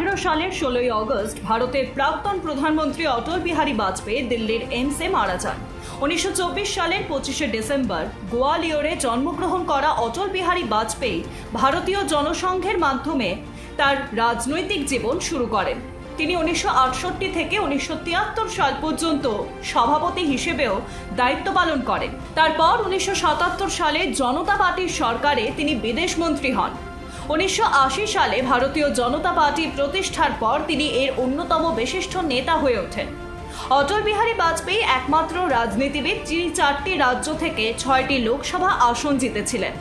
সালের ষোলোই অগস্ট ভারতের প্রাক্তন প্রধানমন্ত্রী অটল বিহারী বাজপেয়ী দিল্লির এইমসে মারা যান। উনিশশো চব্বিশ সালের পঁচিশে ডিসেম্বর গোয়ালিয়রে জন্মগ্রহণ করা অটল বিহারী বাজপেয়ী ভারতীয় জনসংঘের মাধ্যমে তার রাজনৈতিক জীবন শুরু করেন। তিনি উনিশশো আটষট্টি থেকে উনিশশো তিয়াত্তর সাল পর্যন্ত সভাপতি হিসেবেও দায়িত্ব পালন করেন। তারপর উনিশশো সাতাত্তর সালে জনতা পার্টির সরকারে তিনি বিদেশমন্ত্রী হন। উনিশশো আশি সালে ভারতীয় জনতা পার্টি প্রতিষ্ঠার পর তিনি এর অন্যতম বিশিষ্ট নেতা হয়ে ওঠেন। অটল বিহারী বাজপেয়ী একমাত্র রাজনীতিবিদ, যিনি চারটি রাজ্য থেকে ছয়টি লোকসভা আসন জিতেছিলেন।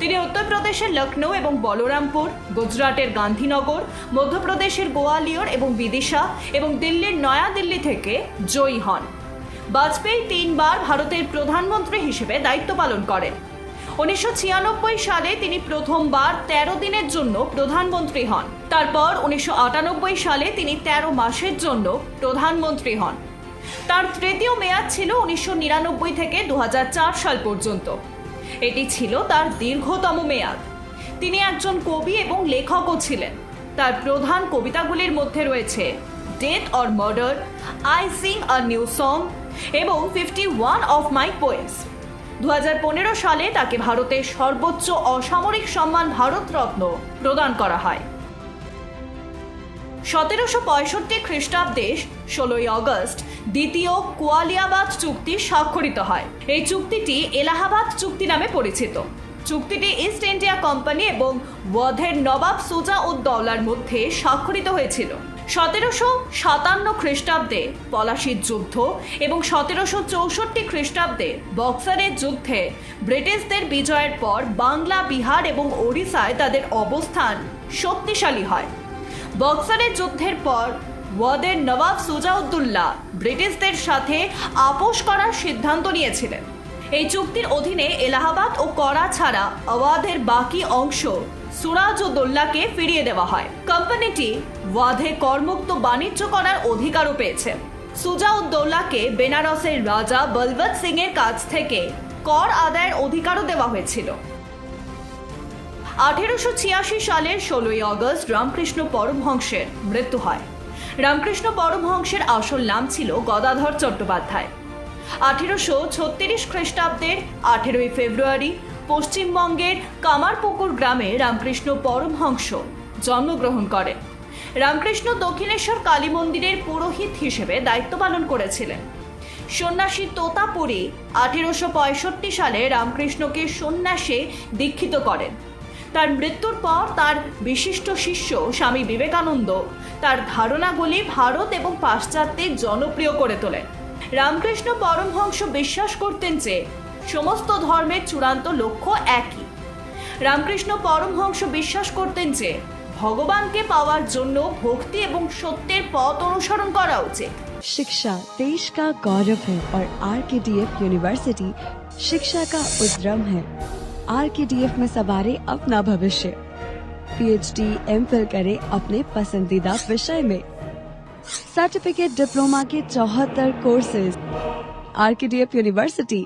তিনি উত্তরপ্রদেশের লখনৌ এবং বলরামপুর, গুজরাটের গান্ধীনগর, মধ্যপ্রদেশের গোয়ালিয়র এবং বিদিশা এবং দিল্লির নয়াদিল্লি থেকে জয়ী হন। বাজপেয়ী তিনবার ভারতের প্রধানমন্ত্রী হিসেবে দায়িত্ব পালন করেন। উনিশশো ছিয়ানব্বই সালে তিনি প্রথমবার তেরো দিনের জন্য প্রধানমন্ত্রী হন। তারপর উনিশশো আটানব্বই সালে তিনি তেরো মাসের জন্য প্রধানমন্ত্রী হন। তার তৃতীয় মেয়াদ ছিল উনিশশো নিরানব্বই থেকে দু হাজার চার সাল পর্যন্ত। এটি ছিল তার দীর্ঘতম মেয়াদ। তিনি একজন কবি এবং লেখকও ছিলেন। তার প্রধান কবিতাগুলির মধ্যে রয়েছে death or murder I sing a new song এবং fifty one of my poems দু হাজার পনেরো সালে তাকে ভারতের সর্বোচ্চ অসামরিক সম্মান ভারতরত্ন প্রদান করা হয়। সতেরোশো পঁয়ষট্টি খ্রিস্টাব্দে ষোলোই আগস্ট দ্বিতীয় কোয়ালিয়াবাদ চুক্তি স্বাক্ষরিত হয়। এই চুক্তিটি এলাহাবাদ চুক্তি নামে পরিচিত। চুক্তিটি ইস্ট ইন্ডিয়া কোম্পানি এবং ওয়াধের নবাব সুজা উদ্দৌলার মধ্যে স্বাক্ষরিত হয়েছিল। সতেরোশো সাতান্ন খ্রিস্টাব্দে পলাশির যুদ্ধ এবং সতেরোশো চৌষট্টি খ্রিস্টাব্দে বক্সারের যুদ্ধে ব্রিটিশদের বিজয়ের পর বাংলা, বিহার এবং ওড়িশায় তাদের অবস্থান শক্তিশালী হয়। বক্সারের যুদ্ধের পর ওয়াদের নবাব সুজাউদ্দুল্লাহ ব্রিটিশদের সাথে আপোষ করার সিদ্ধান্ত নিয়েছিলেন। এই চুক্তির অধীনে এলাহাবাদ ও করা ছাড়া আওয়াধের বাকি অংশ সুরাজউদ্দৌলাকে ফিরিয়ে দেওয়া হয়। কোম্পানিটি ওয়াধে করমুক্ত বাণিজ্য করার অধিকারও পেয়েছে। সুজাউদ্দৌলাকে বেনারসের রাজা বলবৎ সিং এর কাছ থেকে কর আদায়ের অধিকারও দেওয়া হয়েছিল। আঠেরোশো ছিয়াশি সালের ষোলোই আগস্ট রামকৃষ্ণ পরমহংসের মৃত্যু হয়। রামকৃষ্ণ পরমহংসের আসল নাম ছিল গদাধর চট্টোপাধ্যায়। আঠেরোশো ছত্রিশ খ্রিস্টাব্দের আঠেরোই ফেব্রুয়ারি পশ্চিমবঙ্গের কামারপুকুর গ্রামে রামকৃষ্ণ পরমহংস জন্মগ্রহণ করেন রামকৃষ্ণ দক্ষিণেশ্বর কালী মন্দিরের পুরোহিত হিসেবে দায়িত্ব পালন করেছিলেন। সন্ন্যাসী তোতাপুরী আঠেরোশো পঁয়ষট্টি সালে রামকৃষ্ণকে সন্ন্যাসে দীক্ষিত করেন। তার মৃত্যুর পর তার বিশিষ্ট শিষ্য স্বামী বিবেকানন্দ তার ধারণাগুলি ভারত এবং পাশ্চাত্যে জনপ্রিয় করে তোলেন। রামকৃষ্ণ পরমহংস বিশ্বাস করতেন যে সমস্ত ধর্মের চূড়ান্ত লক্ষ্য একই রামকৃষ্ণ পরমহংস বিশ্বাস করতেন যে ভগবানকে পাওয়ার জন্য ভক্তি এবং সত্যের পথ অনুসরণ করা উচিত शिक्षा देश का गौरव है और are K D F university शिक्षा का उद्रम है आर के डी एफ में सवारे अपना भविष्य पीएचडी एम फिल करे अपने पसंदीदा विषय में सर्टिफिकेट डिप्लोमा के चौहत्तर courses R K D F university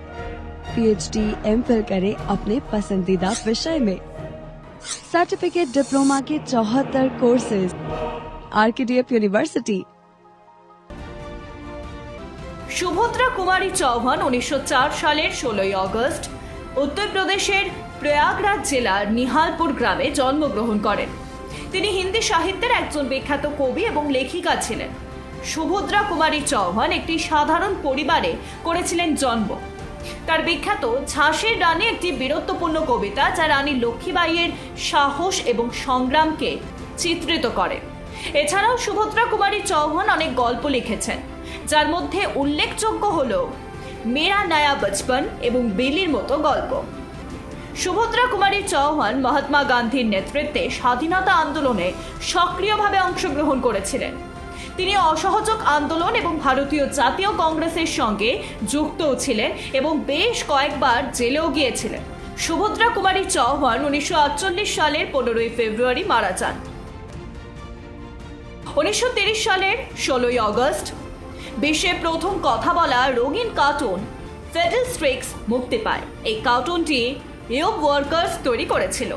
PhD M Phil करे अपने पसंदीदा विषय में सर्टिफिकेट डिप्लोमा के चौहत्तर courses R K D F university Subhadra Kumari Chauhan উনিশশো সালের ষোলোই আগস্ট উত্তরপ্রদেশের প্রয়াগরাজ জেলার নিহালপুর গ্রামে জন্মগ্রহণ করেন তিনি হিন্দি সাহিত্যের একজন বিখ্যাত কবি এবং লেখিকা ছিলেন সুভদ্রা কুমারী চৌহান একটি সাধারণ পরিবারে করেছিলেন জন্ম তার বিখ্যাত ঝাঁসির রানী একটি বীরত্বপূর্ণ কবিতা যা রানী লক্ষ্মীবাইয়ের সাহস এবং সংগ্রামকে চিত্রিত করে। এছাড়াও সুভদ্রা কুমারী চৌহান অনেক গল্প লিখেছেন, যার মধ্যে উল্লেখযোগ্য হল মেরা নয়া বচপন এবং বেলির মতো গল্প সুভদ্রা কুমারী চৌহান মহাত্মা গান্ধীর নেতৃত্বে স্বাধীনতা আন্দোলনে সক্রিয়ভাবে অংশগ্রহণ করেছিলেন। তিনি অসহযোগ আন্দোলন এবং ভারতীয় জাতীয় কংগ্রেসের সঙ্গে যুক্তও ছিলেন এবং বেশ কয়েকবার জেলেও গিয়েছিলেন। সুভদ্রা কুমারী চৌহান উনিশশো আটচল্লিশ সালের পনেরোই ফেব্রুয়ারি মারা যান। উনিশশো সালের ষোলোই আগস্ট বিশ্বে প্রথম কথা বলা রঙিন কার্টুন ফেডেল স্ট্রিক্স মুক্তি পায়। এই কার্টুনটি ইয়োগ ওয়ার্কার্স তৈরি করেছিল।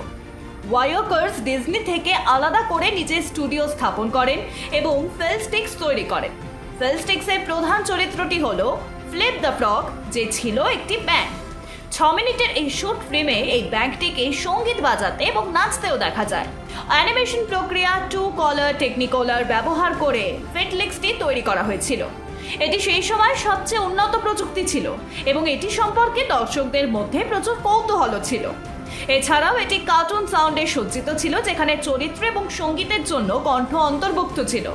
ওয়ার্কার্স ডিজনি থেকে আলাদা করে নিজের স্টুডিও স্থাপন করেন এবং ফেলস্টিক্স তৈরি করেন। ফেলস্টিক্সের প্রধান চরিত্রটি হল ফ্লিপ দ্য ফ্রক যে ছিল একটি ব্যাংক ছ মিনিটের এই শর্ট ফিল্মে এই ব্যাংকটিকে সংগীত বাজাতে এবং নাচতেও দেখা যায়। অ্যানিমেশন প্রক্রিয়া, টু কলার টেকনিকলার ব্যবহার করে ফেটলিক্সটি তৈরি করা হয়েছিল। এটি সেই সময় সবচেয়ে উন্নত প্রযুক্তি ছিল এবং এটি সম্পর্কে দর্শকদের মধ্যে প্রচুর কৌতূহল ছিল। এছাড়াও এটি কার্টুন সাউন্ডে সজ্জিত ছিল, যেখানে চরিত্র এবং সঙ্গীতের জন্য কণ্ঠ অন্তর্ভুক্ত ছিল।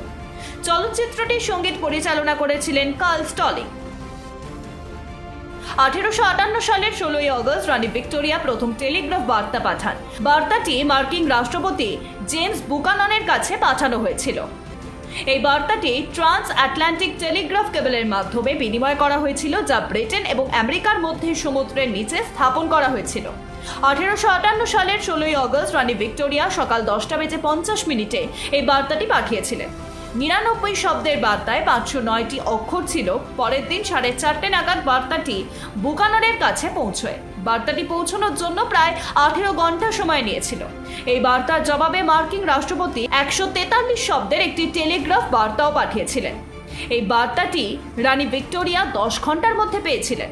চলচ্চিত্রটি সংগীত পরিচালনা করেছিলেন কার্ল স্টলিং। আঠেরোশো আটান্ন সালের ষোলোই আগস্ট রানী ভিক্টোরিয়া প্রথম টেলিগ্রাফ বার্তা পাঠান। বার্তাটি মার্কিন রাষ্ট্রপতি জেমস বুকাননের কাছে পাঠানো হয়েছিল। এই বার্তাটি ট্রান্স আটলান্টিক টেলিগ্রাফ কেবলের মাধ্যমে বিনিময় করা হয়েছিল, যা ব্রিটেন এবং আমেরিকার মধ্যে সমুদ্রের নিচে স্থাপন করা হয়েছিল। আঠেরোশো আটান্ন সালের ষোলোই আগস্ট রানী ভিক্টোরিয়া সকাল দশটা বেজে পঞ্চাশ মিনিটে এই বার্তাটি পাঠিয়েছিলেন। নিরানব্বই শব্দের বার্তায় পাঁচশো নয়টি অক্ষর ছিল। পরের দিন সাড়ে চারটে নাগাদ বার্তাটি বুকাননের কাছে পৌঁছয়। বার্তাটি পৌঁছানোর জন্য প্রায় আঠেরো ঘণ্টা সময় নিয়েছিল। এই বার্তার জবাবে মার্কিন রাষ্ট্রপতি একশো তেতাল্লিশ শব্দের একটি টেলিগ্রাফ বার্তাও পাঠিয়েছিলেন। এই বার্তাটি রানী ভিক্টোরিয়া দশ ঘণ্টার মধ্যে পেয়েছিলেন।